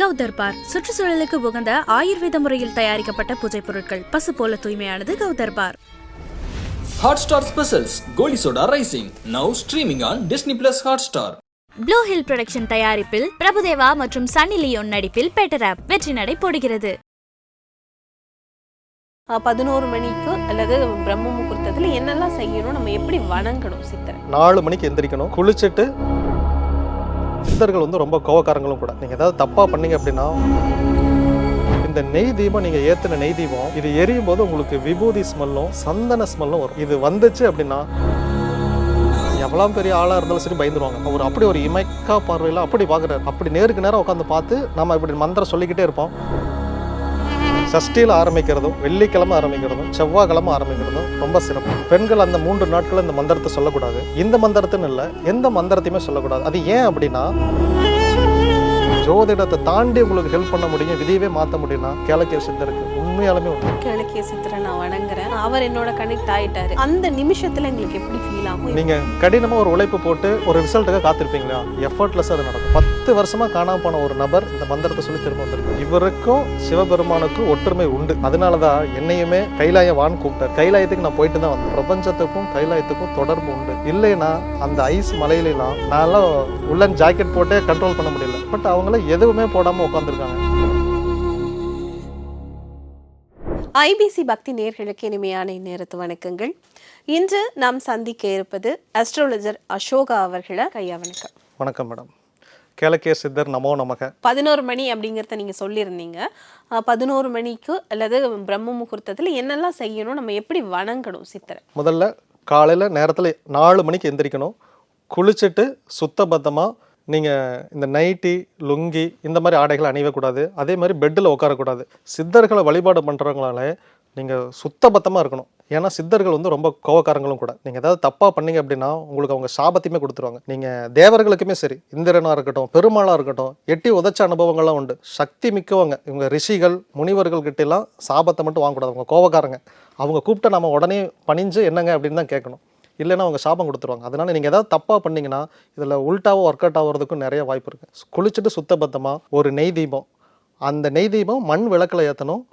கௌதர்பார் சுற்றுச்சூழலுக்கு உகந்த ஆயுர்வேத முறையில் தயாரிக்கப்பட்ட பூஜை பொருட்கள். பசு போல தூய்மையானது கௌதர்பார் Hotstar Specials Goli Soda Rising. Now streaming on Disney Plus Hotstar. Blue hill production தயாரிப்பில் பிரபுதேவா மற்றும் சன்னி லியோன் நடிப்பில் பெட்டர் ஆப் வெற்றி நடை போடுகிறது. பதினோரு மணிக்கு அல்லது பிரம்ம முகூர்த்தத்தில் என்னெல்லாம் செய்யணும் நம்ம எப்படி வணங்கணும் சித்தரை? நாலு மணிக்கு எந்திரிக்கணும். குளிச்சுட்டு சித்தர்கள் வந்து ரொம்ப கோவக்காரங்களும் கூட. நீங்கள் ஏதாவது தப்பாக பண்ணீங்க அப்படின்னா இந்த நெய் தீபம் நீங்கள் ஏற்றின நெய் தீபம் இது எரியும் போது உங்களுக்கு விபூதி ஸ்மெல்லும் சந்தன ஸ்மெல்லும் வரும். இது வந்துச்சு அப்படின்னா எவ்வளோ பெரிய ஆளாக இருந்தாலும் சரி பயந்துருவாங்க. அவர் அப்படி ஒரு இமைக்கா பார்வையில் அப்படி பார்க்குறாரு. அப்படி நேருக்கு நேரம் உட்காந்து பார்த்து நம்ம இப்படி மந்திரம் சொல்லிக்கிட்டே இருப்போம். சஷ்டியில் ஆரம்பிக்கிறதும் வெள்ளிக்கிழமை ஆரம்பிக்கிறதும் செவ்வாய்க்கிழமை ஆரம்பிக்கிறதும் ரொம்ப சிறப்பு. பெண்கள் அந்த மூன்று நாட்கள் இந்த மந்திரத்தை சொல்லக்கூடாது. இந்த மந்திரத்துன்னு இல்லை எந்த மந்திரத்தையுமே சொல்லக்கூடாது. அது ஏன் அப்படின்னா ஜோதிடத்தை தாண்டி உங்களுக்கு ஹெல்ப் பண்ண முடியும் விதியவே மாற்ற முடியும்னா கேளக்கிய சித்தருக்கு உண்மையாலுமே உண்டு கிழக்கிய சித்தரை நான் வணங்குறேன். அவர் என்னோட கனெக்ட் ஆயிட்டாரு. அந்த நிமிஷத்துல எங்களுக்கு எப்படி ஃபீல் ஆகும்? நீங்க கடினமா ஒரு உழைப்பு போட்டு ஒரு ரிசல்ட்டுக்காக காத்திருப்பீங்களா? எஃபர்ட்லெஸ் அது நடக்கும். பத்து வருஷமா காணாம போன ஒரு நபர் இந்த மந்திரத்தை சொல்லி திரும்ப வந்திருக்கு. இவருக்கும் சிவபெருமானுக்கும் ஒற்றுமை உண்டு. அதனாலதான் என்னையுமே கைலாய வான் கூப்பிட்டார். கைலாயத்துக்கு நான் போயிட்டு தான் வந்தேன். பிரபஞ்சத்துக்கும் கைலாயத்துக்கும் தொடர்பு உண்டு. இல்லைன்னா அந்த ஐஸ் மலையிலாம் நான்லாம் உள்ளன் ஜாக்கெட் போட்டே கண்ட்ரோல் பண்ண முடியல. பட் அவங்கள எதுவுமே போடாம உட்காந்துருக்காங்க ஐபிசி பக்தி நேர்களுக்கு இனிமையான இந்நேரத்து வணக்கங்கள். இன்று நாம் சந்திக்க இருப்பது அஸ்ட்ராலஜர் அசோகா அவர்களை கையா வணக்கம். வணக்கம் மேடம். கேளக்கிய சித்தர் நமோ நமக. பதினோரு மணி அப்படிங்கிறத நீங்க சொல்லியிருந்தீங்க. பதினோரு மணிக்கு அல்லது பிரம்ம முகூர்த்தத்தில் என்னெல்லாம் செய்யணும் நம்ம எப்படி வணங்கணும் சித்தரை? முதல்ல காலையில் நேரத்தில் நாலு மணிக்கு எந்திரிக்கணும். குளிச்சுட்டு சுத்தபத்தமாக நீங்கள் இந்த நைட்டி லுங்கி இந்த மாதிரி ஆடைகளை அணியக்கூடாது. அதே மாதிரி பெட்டில் உட்காரக்கூடாது. சித்தர்களை வழிபாடு பண்ணுறவங்களால நீங்கள் சுத்தபத்தமாக இருக்கணும். ஏன்னா சித்தர்கள் வந்து ரொம்ப கோவக்காரங்களும் கூட. நீங்கள் ஏதாவது தப்பாக பண்ணீங்க அப்படின்னா உங்களுக்கு அவங்க சாபத்தையுமே கொடுத்துருவாங்க. நீங்கள் தேவர்களுக்குமே சரி இந்திரனாக இருக்கட்டும் பெருமாளாக இருக்கட்டும் எட்டி உதைச்ச அனுபவங்கள்லாம் உண்டு. சக்தி மிக்கவங்க. இவங்க ரிஷிகள் முனிவர்கள் கிட்டெல்லாம் சாபத்தை மட்டும் வாங்கக்கூடாது. அவங்க கோவக்காரங்க. அவங்க கூப்பிட்டு நம்ம உடனே பணிஞ்சு என்னங்க அப்படின்னு தான் கேட்கணும். இல்லைன்னா அவங்க சாபம் கொடுத்துருவாங்க. அதனால் நீங்கள் ஏதாவது தப்பாக பண்ணிங்கன்னா இதில் உல்ட்டாவோ ஒர்க் அவுட் ஆகிறதுக்கும் நிறைய வாய்ப்பு இருக்குது குளிச்சுட்டு சுத்தபத்தமாக ஒரு நெய் தீபம். அந்த நெய் தீபம் மண் விளக்கில் ஏற்றணும்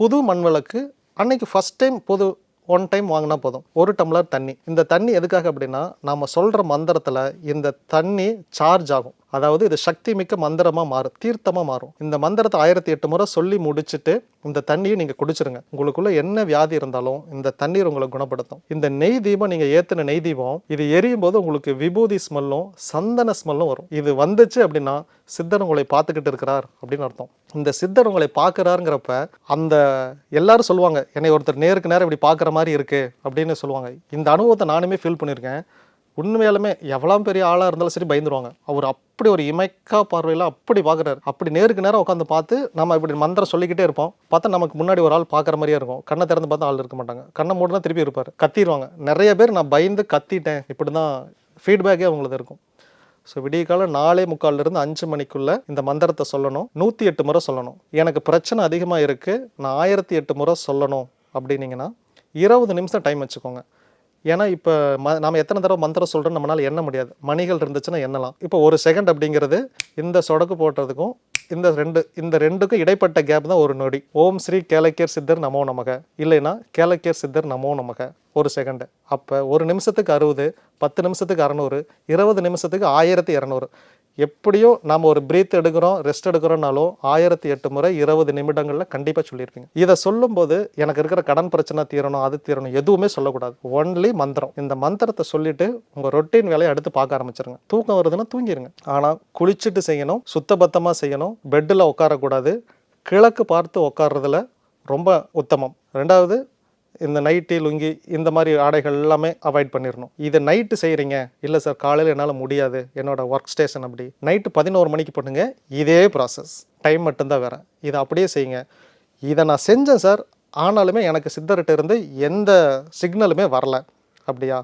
புது மண் விளக்கு அன்னைக்கு ஃபஸ்ட் டைம் புது ஒன் டைம் வாங்கினா போதும். ஒரு டம்ளர் தண்ணி. இந்த தண்ணி எதுக்காக அப்படின்னா நம்ம சொல்கிற மந்திரத்தில் இந்த தண்ணி சார்ஜ் ஆகும். அதாவது இது சக்தி மிக்க மந்திரமாக மாறும். தீர்த்தமாக மாறும். இந்த மந்திரத்தை ஆயிரத்தி எட்டு முறை சொல்லி முடிச்சுட்டு இந்த தண்ணியை நீங்கள் குடிச்சிருங்க. உங்களுக்குள்ள என்ன வியாதி இருந்தாலும் இந்த தண்ணீர் உங்களை குணப்படுத்தும். இந்த நெய் தீபம் நீங்கள் ஏற்றின நெய் தீபம் இது எரியும் போது உங்களுக்கு விபூதி ஸ்மெல்லும் சந்தன ஸ்மெல்லும் வரும். இது வந்துச்சு அப்படின்னா சித்தர் உங்களை பார்த்துக்கிட்டு இருக்கிறார் அப்படின்னு அர்த்தம். இந்த சித்தர் உங்களை பார்க்குறாருங்கிறப்ப அந்த எல்லாரும் சொல்லுவாங்க என்னை ஒருத்தர் நேருக்கு நேரம் இப்படி பார்க்குற மாதிரி இருக்குது அப்படின்னு சொல்லுவாங்க. இந்த அனுபவத்தை நானுமே ஃபீல் பண்ணியிருக்கேன். உண்மையாலுமே எவ்வளோ பெரிய ஆளாக இருந்தாலும் சரி பயந்துருவாங்க. அவர் அப்படி ஒரு இமைக்கா பார்வையில் அப்படி பார்க்குறாரு. அப்படி நேருக்கு நேரம் உட்காந்து பார்த்து நம்ம இப்படி மந்திரம் சொல்லிக்கிட்டே இருப்போம். பார்த்தா நமக்கு முன்னாடி ஒரு ஆள் பார்க்குற மாதிரியே இருக்கும். கண்ணை திறந்து பார்த்தா ஆள் இருக்க மாட்டாங்க. கண்ணை மூடனா திருப்பி இருப்பார். கத்திடுவாங்க. நிறைய பேர் நான் பயந்து கத்திட்டேன். இப்படி தான் ஃபீட்பேக்கே அவங்களுக்கு இருக்கும். ஸோ விடிய காலம் நாலே முக்கால்லேருந்து அஞ்சு மணிக்குள்ளே இந்த மந்திரத்தை சொல்லணும். நூற்றி எட்டு முறை சொல்லணும். எனக்கு பிரச்சனை அதிகமாக இருக்குது நான் ஆயிரத்தி எட்டு முறை சொல்லணும் அப்படின்னீங்கன்னா இருபது நிமிஷம் டைம் வச்சுக்கோங்க. ஏன்னா இப்போ ம நாம் எத்தனை தடவை மந்திரம் சொல்கிறோம் நம்மளால் எண்ண முடியாது. மணிகள் இருந்துச்சுன்னா எண்ணலாம். இப்போ ஒரு செகண்ட் அப்படிங்கிறது இந்த சொடக்கு போடுறதுக்கும் இந்த ரெண்டு இந்த ரெண்டுக்கும் இடைப்பட்ட கேப் தான் ஒரு நொடி. ஓம் ஸ்ரீ கேலக்கியர் சித்தர் நமோ நமக. இல்லைன்னா கேலக்கியர் சித்தர் நமோ நமக. ஒரு செகண்டு அப்போ ஒரு நிமிஷத்துக்கு அறுபது பத்து நிமிஷத்துக்கு அறநூறு இருபது நிமிஷத்துக்கு ஆயிரத்தி இரநூறு. எப்படியோ நாம் ஒரு பிரீத் எடுக்கிறோம் ரெஸ்ட் எடுக்கிறோம்னாலும் ஆயிரத்தி எட்டு முறை இருபது நிமிடங்களில் கண்டிப்பாக சொல்லியிருப்பீங்க. இதை சொல்லும்போது எனக்கு இருக்கிற கடன் பிரச்சனை தீரணும் அது தீரணும் எதுவுமே சொல்லக்கூடாது. ஒன்லி மந்திரம். இந்த மந்திரத்தை சொல்லிட்டு உங்கள் ரொட்டீன் வேலையை அடுத்து பார்க்க ஆரம்பிச்சிருங்க. தூக்கம் வருதுன்னா தூங்கிடுங்க ஆனால் குளிச்சுட்டு செய்யணும் சுத்தபத்தமாக செய்யணும் பெட்டில் உட்காரக்கூடாது கிழக்கு பார்த்து உட்கார்றதுல ரொம்ப உத்தமம். ரெண்டாவது இந்த நைட்டி லுங்கி இந்த மாதிரி ஆடைகள் எல்லாமே அவாய்ட் பண்ணிடணும் இதை நைட்டு செய்கிறீங்க இல்லை சார் காலையில் என்னால் முடியாது. என்னோட ஒர்க் ஸ்டேஷன் அப்படி. நைட்டு பதினோரு மணிக்கு பண்ணுங்க. இதே ப்ராசஸ் டைம் மட்டும்தான் வேறு. இதை அப்படியே செய்யுங்க. இதை நான் செஞ்சேன் சார் ஆனாலுமே எனக்கு சித்தர்கிட்ட இருந்து எந்த சிக்னலுமே வரல. அப்படியா?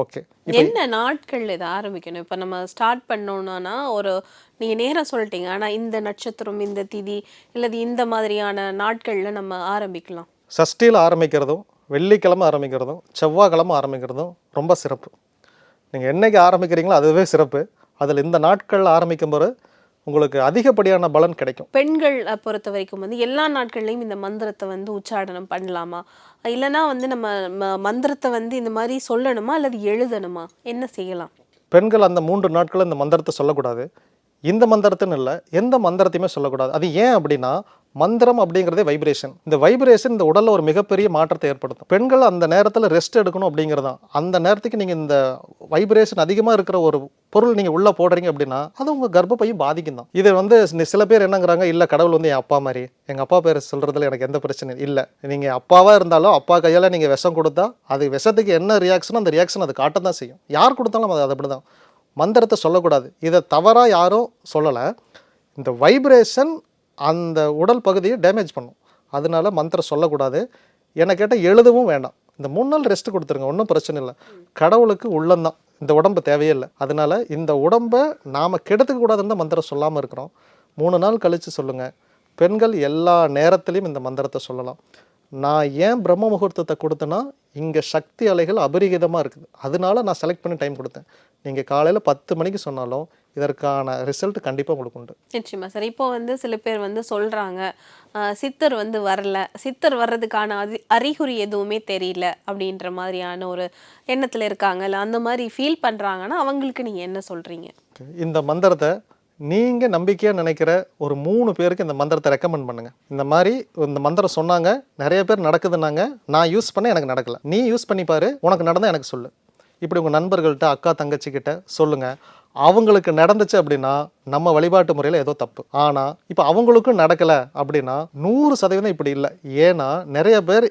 ஓகே என்ன நாட்கள் இதை ஆரம்பிக்கணும்? இப்போ நம்ம ஸ்டார்ட் பண்ணோம்னா ஒரு நீங்க நேரா சொல்லிட்டீங்க. ஆனா இந்த நட்சத்திரம் இந்த திதி இல்லது இந்த மாதிரியான நாட்கள்ல நம்ம ஆரம்பிக்கலாம். சஷ்டியில் ஆரம்பிக்கிறதும் வெள்ளிக்கிழமை ஆரம்பிக்கிறதும் செவ்வாய்க்கிழமை ஆரம்பிக்கிறதும் ரொம்ப சிறப்பு. நீங்கள் என்னைக்கு ஆரம்பிக்கிறீங்களோ அதுவே சிறப்பு. அதில் இந்த நாட்களில் ஆரம்பிக்கும் போது உங்களுக்கு அதிகப்படியான பலன் கிடைக்கும். பெண்கள் பொறுத்த வரைக்கும் வந்து எல்லா நாட்கள்லையும் இந்த மந்திரத்தை வந்து உச்சாடனம் பண்ணலாமா? இல்லைன்னா வந்து நம்ம மந்திரத்தை வந்து இந்த மாதிரி சொல்லணுமா? அல்லது எழுதணுமா? என்ன செய்யலாம்? பெண்கள் அந்த மூன்று நாட்கள் இந்த மந்திரத்தை சொல்லக்கூடாது. இந்த மந்திரத்துன்னு இல்லை எந்த மந்திரத்தையுமே சொல்லக்கூடாது. அது ஏன் அப்படின்னா மந்திரம் அப்படிங்கிறதே வைப்ரேஷன் இந்த வைப்ரேஷன் இந்த உடலில் ஒரு மிகப்பெரிய மாற்றத்தை ஏற்படுத்தும். பெண்கள் அந்த நேரத்தில் ரெஸ்ட் எடுக்கணும் அப்படிங்கிறது தான் அந்த நேரத்துக்கு நீங்கள் இந்த வைப்ரேஷன் அதிகமாக இருக்கிற ஒரு பொருள் நீங்கள் உள்ளே போடுறீங்க அப்படின்னா அது உங்கள் கர்ப்பப்பையும் பாதிக்கும் தான் இது வந்து சில பேர் என்னங்கிறாங்க இல்லை கடவுள் வந்து என் அப்பா மாதிரி. எங்கள் அப்பா பேர் சொல்கிறதுல எனக்கு எந்த பிரச்சனையும் இல்லை. நீங்கள் அப்பாவாக இருந்தாலும் அப்பா கையால் நீங்கள் விஷம் கொடுத்தா அது விஷத்துக்கு என்ன ரியாக்ஷனோ அந்த ரியாக்ஷன் அது காட்ட தான் செய்யும். யார் கொடுத்தாலும் அது அப்படி தான் மந்திரத்தை சொல்லக்கூடாது. இதை தவறாக யாரும் சொல்லலை. இந்த வைப்ரேஷன் அந்த உடல் பகுதியை டேமேஜ் பண்ணும். அதனால மந்திரம் சொல்லக்கூடாது. என்னை கேட்டால் எழுதவும் வேண்டாம். இந்த மூணு நாள் ரெஸ்ட் கொடுத்துருங்க. ஒன்றும் பிரச்சனை இல்லை. கடவுளுக்கு உள்ளம்தான். இந்த உடம்பு தேவையே இல்லை. அதனால இந்த உடம்பை நாம் கெடுத்துக்க கூடாதுன்னு மந்திரம் சொல்லாமல் இருக்கிறோம். மூணு நாள் கழித்து சொல்லுங்கள் பெண்கள் எல்லா நேரத்துலையும் இந்த மந்திரத்தை சொல்லலாம். நான் ஏன் பிரம்ம முகூர்த்தத்தை கொடுத்தேன்னா இங்கே சக்தி அலைகள் அபரிகிதமாக இருக்குது. அதனால நான் செலக்ட் பண்ணி டைம் கொடுத்தேன். நீங்கள் காலையில் பத்து மணிக்கு சொன்னாலும் இதற்கான ரிசல்ட் கண்டிப்பாக உங்களுக்கு உண்டு. நிச்சயமா சார். இப்போ வந்து சில பேர் வந்து சொல்றாங்க அஹ், சித்தர் வந்து வரல. சித்தர் வர்றதுக்கான அதி அறிகுறி எதுவுமே தெரியல. அப்படின்ற மாதிரியான ஒரு எண்ணத்துல இருக்காங்கல்ல அந்த மாதிரி ஃபீல் பண்றாங்கன்னா அவங்களுக்கு நீங்க என்ன சொல்றீங்க? இந்த மந்திரத்தை நீங்கள் நம்பிக்கையாக நினைக்கிற ஒரு மூணு பேருக்கு இந்த மந்திரத்தை ரெக்கமெண்ட் பண்ணுங்க. இந்த மாதிரி இந்த மந்திரம் சொன்னாங்க நிறைய பேர் நடக்குதுன்னாங்க நான் யூஸ் பண்ண எனக்கு நடக்கல. நீ யூஸ் பண்ணி பாரு உனக்கு நடந்தால் எனக்கு சொல்லு. இப்படி உங்கள் நண்பர்கள்ட்ட அக்கா தங்கச்சிக்கிட்ட சொல்லுங்கள் அவங்களுக்கு நடந்துச்சு அப்படின்னா நம்ம வழிபாட்டு முறையில் ஏதோ தப்பு. ஆனால் இப்போ அவங்களுக்கும் நடக்கலை அப்படின்னா நூறு சதவீதம் இப்படி இல்லை. ஏன்னா நிறைய பேர்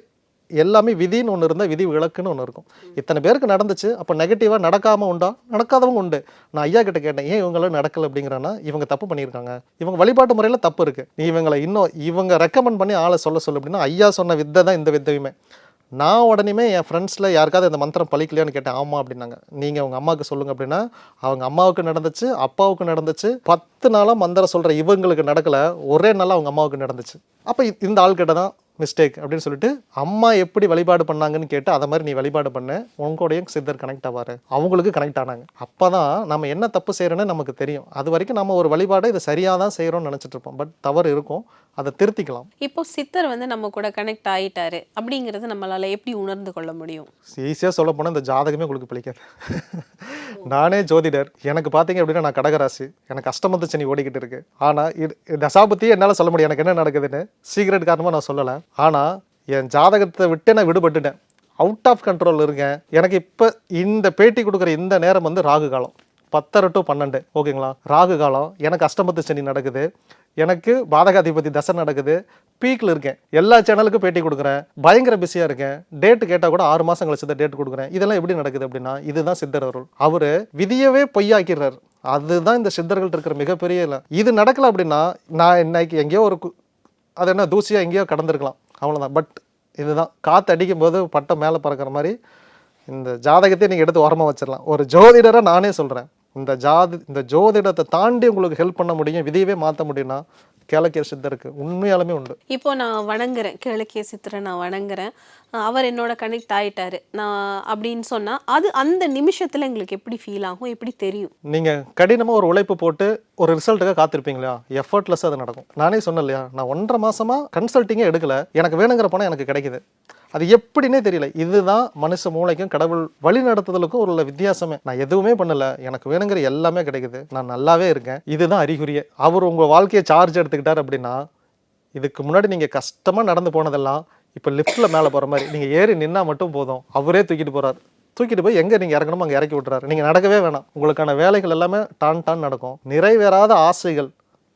எல்லாமே விதின்னு ஒன்று இருந்தால் விதி விளக்குன்னு ஒன்று இருக்கும். இத்தனை பேருக்கு நடந்துச்சு அப்போ நெகட்டிவாக நடக்காமல் உண்டா? நடக்காதவங்க உண்டு. நான் ஐயா கிட்ட கேட்டேன் ஏன் இவங்களாம் நடக்கல? அப்படிங்கிறனா இவங்க தப்பு பண்ணியிருக்காங்க. இவங்க வழிபாட்டு முறையில் தப்பு இருக்குது நீ இவங்களை இன்னும் இவங்க ரெக்கமெண்ட் பண்ணி ஆளை சொல்ல சொல்லு அப்படின்னா ஐயா சொன்ன வித்தை தான் இந்த வித்தையுமே. நான் உடனேமே என் ஃப்ரெண்ட்ஸில் யாருக்காவது இந்த மந்திரம் பழிக்கலையான்னு கேட்டேன் ஆமாம் அப்படின்னாங்க. நீங்கள் அவங்க அம்மாவுக்கு சொல்லுங்கள் அப்படின்னா அவங்க அம்மாவுக்கு நடந்துச்சு அப்பாவுக்கு நடந்துச்சு. பத்து நாளாக மந்திரம் சொல்கிற இவங்களுக்கு நடக்கலை ஒரே நாளாக அவங்க அம்மாவுக்கு நடந்துச்சு. அப்போ இந்த ஆள்கிட்ட தான் மிஸ்டேக் அப்படின்னு சொல்லிட்டு அம்மா எப்படி வழிபாடு பண்ணாங்கன்னு கேட்டு அதை மாதிரி நீ வழிபாடு பண்ண. உங்களுடையும் சித்தர் கனெக்ட் ஆவார். அவங்களுக்கு கனெக்ட் ஆனாங்க. அப்போ தான் நம்ம என்ன தப்பு செய்கிறோன்னு நமக்கு தெரியும். அது வரைக்கும் நம்ம ஒரு வழிபாடு இது சரியாக தான் செய்கிறோம்னு நினச்சிட்டு இருப்போம். பட் தவறு இருக்கும். அதை திருத்திக்கலாம். இப்போ சித்தர் வந்து நம்ம கூட கனெக்ட் ஆயிட்டாரு அப்படிங்கறது நம்மளால எப்படி உணர்ந்து கொள்ள முடியும்? ஈஸியாக சொல்ல போனால் இந்த ஜாதகமே உங்களுக்கு பிடிக்காது. நானே ஜோதிடர். எனக்கு பார்த்தீங்க அப்படின்னா நான் கடகராசி. எனக்கு அஷ்டமத்து சனி ஓடிக்கிட்டு இருக்கு. ஆனால் இது தசாபத்தியே என்னால் சொல்ல முடியும். எனக்கு என்ன நடக்குதுன்னு. சீக்ரெட் காரணமாக நான் சொல்லலை. ஆனால் என் ஜாதகத்தை விட்டு நான் விடுபட்டுட்டேன். அவுட் ஆஃப் கண்ட்ரோல் இருக்கேன் எனக்கு இப்போ இந்த பேட்டி கொடுக்குற இந்த நேரம் வந்து ராகு காலம். பத்தரை டு பன்னெண்டு ஓகேங்களா? ராகு காலம் எனக்கு அஷ்டமத்து சனி நடக்குது. எனக்கு பாதகாதிபதி தசை நடக்குது. பீக்கில் இருக்கேன். எல்லா சேனலுக்கும் பேட்டி கொடுக்குறேன். பயங்கர பிஸியாக இருக்கேன். டேட்டு கேட்டால் கூட ஆறு மாதம் கழிச்சு தான் டேட் கொடுக்குறேன். இதெல்லாம் எப்படி நடக்குது அப்படின்னா இதுதான் சித்தர் அருள். அவர் விதியவே பொய்யாக்கிறார். அதுதான் இந்த சித்தர்கள் இருக்கிற மிகப்பெரிய இல்லை இது நடக்கல அப்படின்னா நான் இன்னைக்கு எங்கேயோ ஒரு அது என்ன தூசியாக எங்கேயோ கடந்திருக்கலாம். அவ்வளோதான் பட் இதுதான். காற்று அடிக்கும் போது பட்டம் மேலே பறக்கிற மாதிரி இந்த ஜாதகத்தை நீங்கள் எடுத்து ஓரமாக வச்சிடலாம் ஒரு ஜோதிடரை நானே சொல்கிறேன் இந்த ஜாதி இந்த ஜோதிடத்தை தாண்டி உங்களுக்கு ஹெல்ப் பண்ண முடியும் விதியவே மாற்ற முடியும்னா கேளக்கிய சித்தருக்கு உண்மையாலுமே உண்டு. இப்போ நான் வணங்குறேன். கிழக்கிய சித்தரை நான் வணங்குறேன். அவர் என்னோட கனெக்ட் ஆயிட்டாரு. நான் அப்படின்னு சொன்னா அது அந்த நிமிஷத்துல எங்களுக்கு எப்படி ஃபீல் ஆகும் எப்படி தெரியும்? நீங்கள் கடினமாக ஒரு உழைப்பு போட்டு ஒரு ரிசல்ட்டுக்காக காத்திருப்பீங்க இல்லையா எஃபர்ட்லெஸ் அது நடக்கும். நானே சொன்னேன் இல்லையா? நான் ஒன்றரை மாசமாக கன்சல்ட்டிங்கே எடுக்கல. எனக்கு வேணுங்கிற பணம் எனக்கு கிடைக்குது. அது எப்படின்னே தெரியல. இதுதான் மனுஷ மூளைக்கும் கடவுள் வழி நடத்துதலுக்கும் உள்ள வித்தியாசமே. நான் எதுவுமே பண்ணல. எனக்கு வேணுங்கிற எல்லாமே கிடைக்குது. நான் நல்லாவே இருக்கேன். இதுதான் அறிகுறியே. அவர் உங்கள் வாழ்க்கையை சார்ஜ் எடுத்துக்கிட்டார் அப்படின்னா இதுக்கு முன்னாடி நீங்கள் கஷ்டமாக நடந்து போனதெல்லாம் இப்போ லிஃப்ட்டில் மேலே போகிற மாதிரி. நீங்கள் ஏறி நின்னா மட்டும் போதும். அவரே தூக்கிட்டு போகிறார் தூக்கிட்டு போய் எங்கே நீங்கள் இறங்கணுமோ அங்கே இறக்கி விட்டுறாரு. நீங்கள் நடக்கவே வேணாம். உங்களுக்கான வேலைகள் எல்லாமே டான் டான் நடக்கும். நிறைவேறாத ஆசைகள்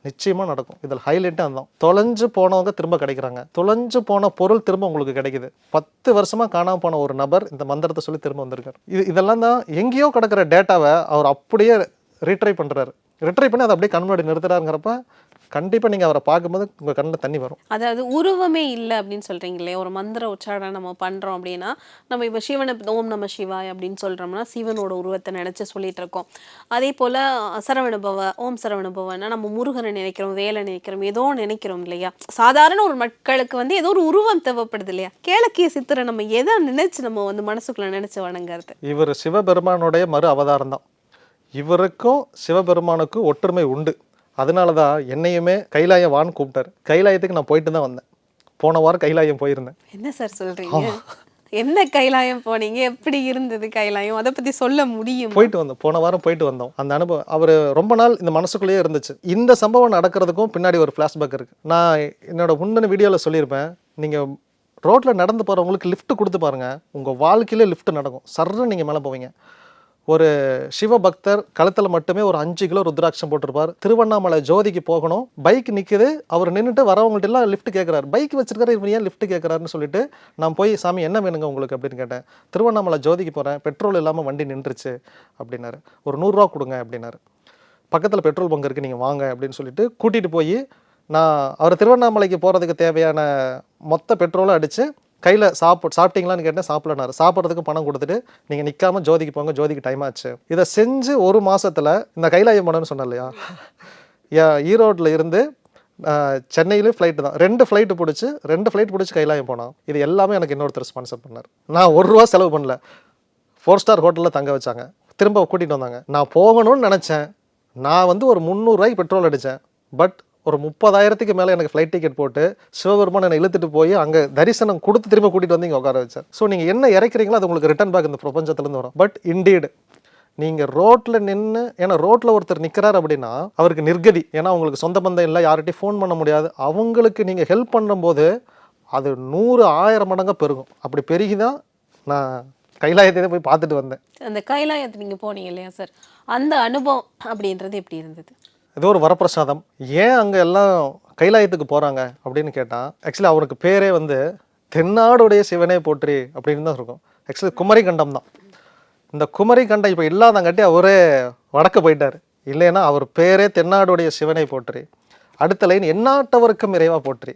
நிச்சயமாக நடக்கும். இதில் ஹைலைட்டாக அதுதான். தொலைஞ்சு போனவங்க திரும்ப கிடைக்கிறாங்க. தொலைஞ்சு போன பொருள் திரும்ப உங்களுக்கு கிடைக்குது. பத்து வருஷமாக காணாமல் போன ஒரு நபர் இந்த மந்திரத்தை சொல்லி திரும்ப வந்திருக்காரு. இது இதெல்லாம் தான் எங்கேயோ கிடக்கிற டேட்டாவை அவர் அப்படியே ரீட்ரை பண்ணுறாரு ரிட்ரை பண்ணி அதை அப்படியே கண் முன்னாடி நிறுத்துறாருங்கிறப்ப கண்டிப்பாக நீங்கள் அவரை பார்க்கும்போது உங்கள் கண்ணில் தண்ணி வரும். அதாவது உருவமே இல்லை அப்படின்னு சொல்றீங்களே ஒரு மந்திர உச்சாரணம் நம்ம பண்றோம் அப்படின்னா நம்ம இப்போ சிவனை ஓம் நம சிவாய் அப்படின்னு சொல்றோம்னா சிவனோட உருவத்தை நினைச்சு சொல்லிட்டு இருக்கோம். அதே போல சரவணபவ ஓம் சரவணபவன்னா நம்ம முருகனை நினைக்கிறோம் வேலை நினைக்கிறோம் ஏதோ நினைக்கிறோம் இல்லையா? சாதாரண ஒரு மக்களுக்கு வந்து ஏதோ ஒரு உருவம் தேவைப்படுது இல்லையா? கேளக்கிய சித்திரை நம்ம எதை நினைச்சு நம்ம வந்து மனசுக்குள்ள நினைச்சு வணங்குறது? இவர் சிவபெருமானுடைய மறு அவதாரம் தான். இவருக்கும் சிவபெருமானுக்கும் ஒற்றுமை உண்டு. அதனால தான் என்னையுமே கைலாயம் வான்னு கூப்பிட்டாரு. கைலாயத்துக்கு நான் போயிட்டு தான் வந்தேன். போன வாரம் கைலாயம் போயிருந்தேன். என்ன சார் சொல்றீங்க? என்ன கைலாயம் போனீங்க? எப்படி இருந்தது கைலாயம்? அதை பத்தி சொல்ல முடியும்? போயிட்டு வந்தோம். போன வாரம் போயிட்டு வந்தோம். அந்த அனுபவம் அவர் ரொம்ப நாள் இந்த மனசுக்குள்ளேயே இருந்துச்சு. இந்த சம்பவம் நடக்கிறதுக்கும் பின்னாடி ஒரு ஃப்ளாஷ்பேக் இருக்கு. நான் என்னோட முந்தின வீடியோவில் சொல்லியிருப்பேன் நீங்கள் ரோட்டில் நடந்து போகிறவங்களுக்கு லிஃப்ட் கொடுத்து பாருங்க. உங்கள் வாழ்க்கையிலே லிஃப்ட் நடக்கும். சர்ன்னு நீங்கள் மேலே போவீங்க. ஒரு சிவபக்தர் கழுத்தில் மட்டுமே ஒரு அஞ்சு கிலோ ருத்ராட்சம் போட்டிருப்பார். திருவண்ணாமலை ஜோதிக்கு போகணும். பைக் நிற்குது அவர் நின்றுட்டு வரவங்கள்ட்ட எல்லாம் லிஃப்ட் கேட்குறாரு பைக் வச்சிருக்காரு இவர் ஏன் லிஃப்ட் கேட்குறாருன்னு சொல்லிட்டு நான் போய் சாமி என்ன வேணுங்க உங்களுக்கு? அப்படின்னு கேட்டேன். திருவண்ணாமலை ஜோதிக்கு போகிறேன் பெட்ரோல் இல்லாமல் வண்டி நின்றுச்சு. அப்படின்னாரு. ஒரு நூறுரூவா கொடுங்க. அப்படின்னாரு. பக்கத்தில் பெட்ரோல் பங்க் இருக்குது நீங்கள் வாங்க. அப்படின்னு சொல்லிட்டு கூட்டிகிட்டு போய் நான் அவர் திருவண்ணாமலைக்கு போகிறதுக்கு தேவையான மொத்த பெட்ரோலை அடித்து கையில் சாப்பிட் சாப்பிட்டீங்களான்னு கேட்டேன் சாப்பிடனாரு சாப்பிட்றதுக்கு பணம் கொடுத்துட்டு நீங்கள் நிற்காம ஜோதிக்கு போங்க ஜோதிக்கு டைம் ஆச்சு. இதை செஞ்சு ஒரு மாதத்தில் இந்த கைலாயம் படம்னு சொன்னேன் இல்லையா? ஈரோட்டில் இருந்து சென்னையிலேயும் ஃப்ளைட்டு தான். ரெண்டு ஃப்ளைட்டு பிடிச்சி ரெண்டு ஃப்ளைட் பிடிச்சி கைலாயம் போனோம் இது எல்லாமே எனக்கு இன்னொருத்தர் ஸ்பான்சர் பண்ணார். நான் ஒரு ரூபா செலவு பண்ணல. ஃபோர் ஸ்டார் ஹோட்டலில் தங்க வச்சாங்க. திரும்ப கூட்டிகிட்டு வந்தாங்க. நான் போகணும்னு நினச்சேன். நான் வந்து ஒரு முந்நூறுரூவாய்க்கு பெட்ரோல் அடித்தேன் பட் ஒரு முப்பதாயிரத்துக்கு மேலே எனக்கு ஃப்ளைட் டிக்கெட் போட்டு சிவபெருமான் என்னை இழுத்துட்டு போய் அங்கே தரிசனம் கொடுத்து திரும்ப கூட்டிகிட்டு வந்து இங்கே உட்கார வச்சார். ஸோ நீங்கள் என்ன இறக்குறீங்களோ அது உங்களுக்கு ரிட்டர்ன் பேக் இந்த பிரபஞ்சத்துலேருந்து வரும். பட் இண்டீடு நீங்கள் ரோட்டில் நின்று ஏன்னா ரோட்டில் ஒருத்தர் நிற்கிறார் அப்படின்னா அவருக்கு நிர்கதி. ஏன்னா அவங்களுக்கு சொந்த பந்தம் இல்லை யார்கிட்டையும் ஃபோன் பண்ண முடியாது. அவங்களுக்கு நீங்கள் ஹெல்ப் பண்ணும்போது அது நூறு ஆயிரம் மடங்காக பெருகும். அப்படி பெருகி தான் நான் கைலாயத்தை போய் பார்த்துட்டு வந்தேன். அந்த கைலாயத்தை நீங்கள் போனீங்க இல்லையா சார் அந்த அனுபவம் அப்படின்றது எப்படி இருந்தது? ஏதோ ஒரு வரப்பிரசாதம். ஏன் அங்கே எல்லாம் கைலாயத்துக்கு போகிறாங்க அப்படின்னு கேட்டால் ஆக்சுவலி அவருக்கு பேரே வந்து தென்னாடுடைய சிவனே போற்றி அப்படின்னு தான் இருக்கும். ஆக்சுவலி குமரி கண்டம் தான். இந்த குமரி கண்டம் இப்போ இல்லாதங்காட்டி அவரே வடக்கு போயிட்டார். இல்லைன்னா அவர் பேரே தென்னாடுடைய சிவனை போற்றி. அடுத்த லைன் எந்நாட்டவருக்கும் இறைவா போற்றி.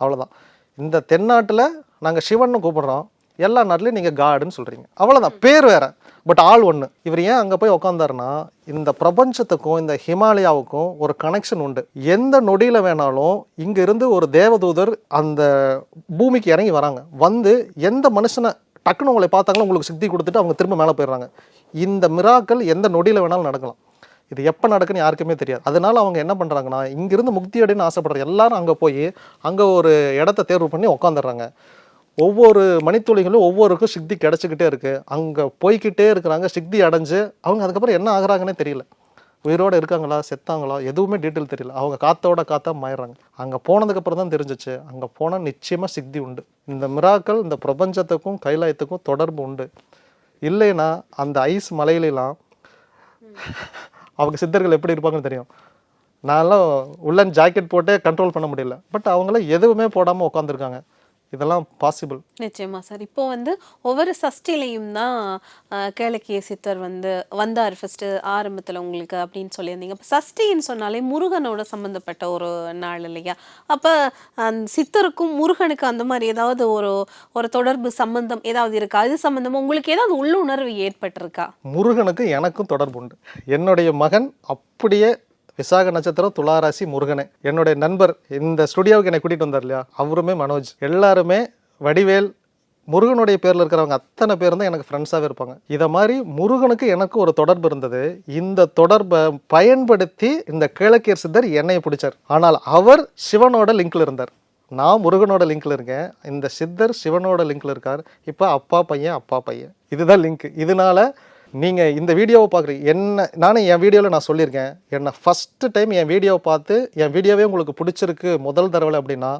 அவ்வளோதான் இந்த தென்னாட்டில் நாங்கள் சிவன் கூப்பிடுறோம். எல்லா நாட்டிலையும் நீங்கள் காடுன்னு சொல்கிறீங்க அவ்வளோதான் பேர் வேறு. பட் ஆள் ஒன்று இவர் ஏன் அங்கே போய் உக்காந்தாருன்னா இந்த பிரபஞ்சத்துக்கும் இந்த ஹிமாலயாவுக்கும் ஒரு கனெக்ஷன் உண்டு. எந்த நொடியில் வேணாலும் இங்கேருந்து ஒரு தேவதூதர் அந்த பூமிக்கு இறங்கி வராங்க. வந்து எந்த மனுஷனை டக்குன்னு உங்களை பார்த்தாங்களோ உங்களுக்கு சித்தி கொடுத்துட்டு அவங்க திரும்ப மேலே போயிடுறாங்க. இந்த மிராக்கள் எந்த நொடியில் வேணாலும் நடக்கலாம். இது எப்போ நடக்குன்னு யாருக்குமே தெரியாது. அதனால அவங்க என்ன பண்ணுறாங்கன்னா இங்கிருந்து முக்தி அடைன்னு ஆசைப்படுற எல்லாரும் அங்கே போய் அங்கே ஒரு இடத்த தேர்வு பண்ணி உட்காந்துடுறாங்க ஒவ்வொரு மணித்துளிகளும் ஒவ்வொருக்கும் சித்தி கிடச்சிக்கிட்டே இருக்குது அங்கே போய்க்கிட்டே இருக்கிறாங்க. சித்தி அடைஞ்சு அவங்க அதுக்கப்புறம் என்ன ஆகுறாங்கன்னே தெரியல. உயிரோடு இருக்காங்களா? செத்தாங்களா? எதுவுமே டீட்டெயில் தெரியல. அவங்க காத்தோட காத்தா மாயிடுறாங்க அங்கே போனதுக்கப்புறம் தான் தெரிஞ்சிச்சு. அங்கே போனால் நிச்சயமாக சித்தி உண்டு. இந்த மிராக்கள் இந்த பிரபஞ்சத்துக்கும் கைலாயத்துக்கும் தொடர்பு உண்டு. இல்லைன்னா அந்த ஐஸ் மலையிலலாம் அவங்க சித்தர்கள் எப்படி இருப்பாங்கன்னு தெரியும். நான்லாம் உள்ளன் ஜாக்கெட் போட்டே கண்ட்ரோல் பண்ண முடியல. பட் அவங்களாம் எதுவுமே போடாமல் உட்காந்துருக்காங்க இதெல்லாம் பாசிபிள் நிச்சயமா சார் இப்போ வந்து ஒவ்வொரு சஷ்டிலையும் தான் கேளக்கிய சித்தர் வந்து வந்தார் ஃபர்ஸ்ட் ஆரம்பத்துல உங்களுக்கு அப்படின்னு சொல்லியிருந்தீங்க. இப்போ சஷ்டின்னு சொன்னாலே முருகனோட சம்பந்தப்பட்ட ஒரு நாள் இல்லையா? அப்ப அந்த சித்தருக்கும் முருகனுக்கு அந்த மாதிரி ஏதாவது ஒரு ஒரு தொடர்பு சம்பந்தம் ஏதாவது இருக்கா? அது சம்பந்தமா உங்களுக்கு ஏதாவது உள்ளுணர்வு ஏற்பட்டிருக்கா? முருகனுக்கு எனக்கும் தொடர்பு உண்டு. என்னுடைய மகன் அப்படியே விசாக நட்சத்திரம் துளாராசி முருகனே. என்னுடைய நண்பர் இந்த ஸ்டுடியோவுக்கு என்னை கூட்டிகிட்டு வந்தார் இல்லையா அவருமே மனோஜ். எல்லாருமே வடிவேல் முருகனுடைய பேரில் இருக்கிறவங்க அத்தனை பேர் தான் எனக்கு ஃப்ரெண்ட்ஸாகவே இருப்பாங்க. இதை மாதிரி முருகனுக்கு எனக்கு ஒரு தொடர்பு இருந்தது. இந்த தொடர்பை பயன்படுத்தி இந்த கிழக்கியர் சித்தர் என்னை பிடிச்சார். ஆனால் அவர் சிவனோட லிங்க்ல இருந்தார். நான் முருகனோட லிங்க்ல இருக்கேன். இந்த சித்தர் சிவனோட லிங்க்ல இருக்கார். இப்போ அப்பா பையன் அப்பா பையன். இதுதான் லிங்க் இதனால நீங்கள் இந்த வீடியோவை பார்க்குறீங்க என்ன நானும் என் வீடியோவில் நான் சொல்லியிருக்கேன். என்னை ஃபஸ்ட்டு டைம் என் வீடியோவை பார்த்து என் வீடியோவே உங்களுக்கு பிடிச்சிருக்கு முதல் தடவை அப்படின்னா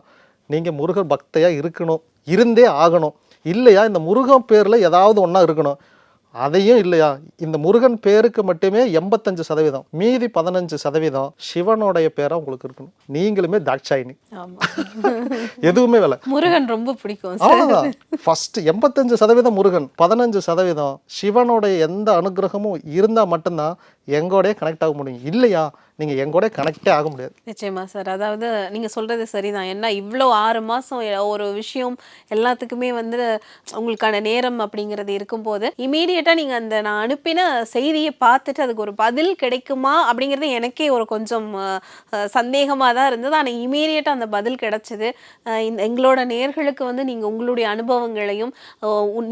நீங்கள் முருகர் பக்தையாக இருக்கணும் இருந்தே ஆகணும். இல்லையா இந்த முருகன் பேரில் ஏதாவது ஒன்றா இருக்கணும். அதையும் இல்லையா? இந்த முருகன் பேருக்கு மட்டுமே எண்பத்தஞ்சு சதவீதம் மீதி பதினஞ்சு சதவீதம் சிவனுடைய பேரா உங்களுக்கு இருக்கணும். நீங்களுமே தாட்சாயினி. எதுவுமே வேலை. முருகன் ரொம்ப பிடிக்கும் சார். அவ்வளவுதான் ஃபர்ஸ்ட் எண்பத்தஞ்சு சதவீதம் முருகன் பதினஞ்சு சதவீதம் சிவனுடைய எந்த அனுகிரகமும் இருந்தா மட்டும்தான் எங்கூடயே கனெக்ட் ஆக முடியும். இல்லையா? நீங்க எங்கூட கனெக்டே ஆக முடியாது. நிச்சயமா சார். அதாவது நீங்க சொல்றது சரிதான். ஏன்னா இவ்வளோ ஆறு மாசம் எ- ஒரு விஷயம் எல்லாத்துக்குமே வந்து உங்களுக்கான நேரம் அப்படிங்கிறது இருக்கும்போது இமீடியட் இமீடியட்டாக நீங்கள் அந்த நான் அனுப்பின செய்தியை பார்த்துட்டு அதுக்கு ஒரு பதில் கிடைக்குமா அப்படிங்கிறது எனக்கே ஒரு கொஞ்சம் சந்தேகமாக தான் இருந்தது. ஆனால் இமீடியட்டாக அந்த பதில் கிடைச்சிது. இந்த எங்களோட நேர்களுக்கு வந்து நீங்கள் உங்களுடைய அனுபவங்களையும்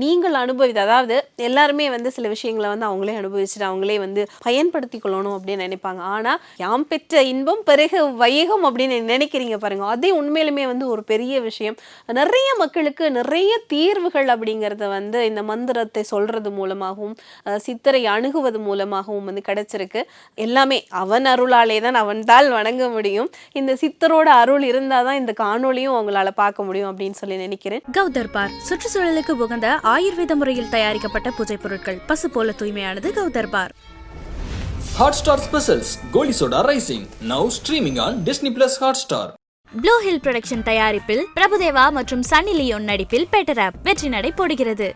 நீங்கள் அனுபவித்து அதாவது எல்லாருமே வந்து சில விஷயங்களை வந்து அவங்களே அனுபவிச்சுட்டு அவங்களே வந்து பயன்படுத்தி கொள்ளணும் அப்படின்னு நினைப்பாங்க. ஆனால் யாம் பெற்ற இன்பம் பிறகு வையகம் அப்படின்னு நினைக்கிறீங்க பாருங்க. அதே உண்மையிலுமே வந்து ஒரு பெரிய விஷயம். நிறைய மக்களுக்கு நிறைய தீர்வுகள் அப்படிங்கிறத வந்து இந்த மந்திரத்தை சொல்றது மூலமாகவும் சித்தரை அணுகுவது மூலமாகவும் வந்து கிடைச்சிருக்கு. எல்லாமே அவன் அருளாலே தான் அவன்தால் வணங்க முடியும். இந்த சித்தரோட அருள் இருந்தால் தான் இந்த காணொளியும் அவங்களால பார்க்க முடியும் அப்படின்னு சொல்லி நினைக்கிறேன். கௌதர்பார் சுற்றுச்சூழலுக்கு உகந்த ஆயுர்வேத முறையில் தயாரிக்கப்பட்ட பூஜை பொருட்கள். பசு போல தூய்மையானது கௌதர்பார் Hotstar Specials Goli soda rising now streaming on Disney Plus Hotstar blue hill production தயாரிப்பில் பிரபுதேவா மற்றும் சன்னி லியோன் நடிப்பில் பெட்டர் ஆப் வெற்றி நடை போடுகிறது.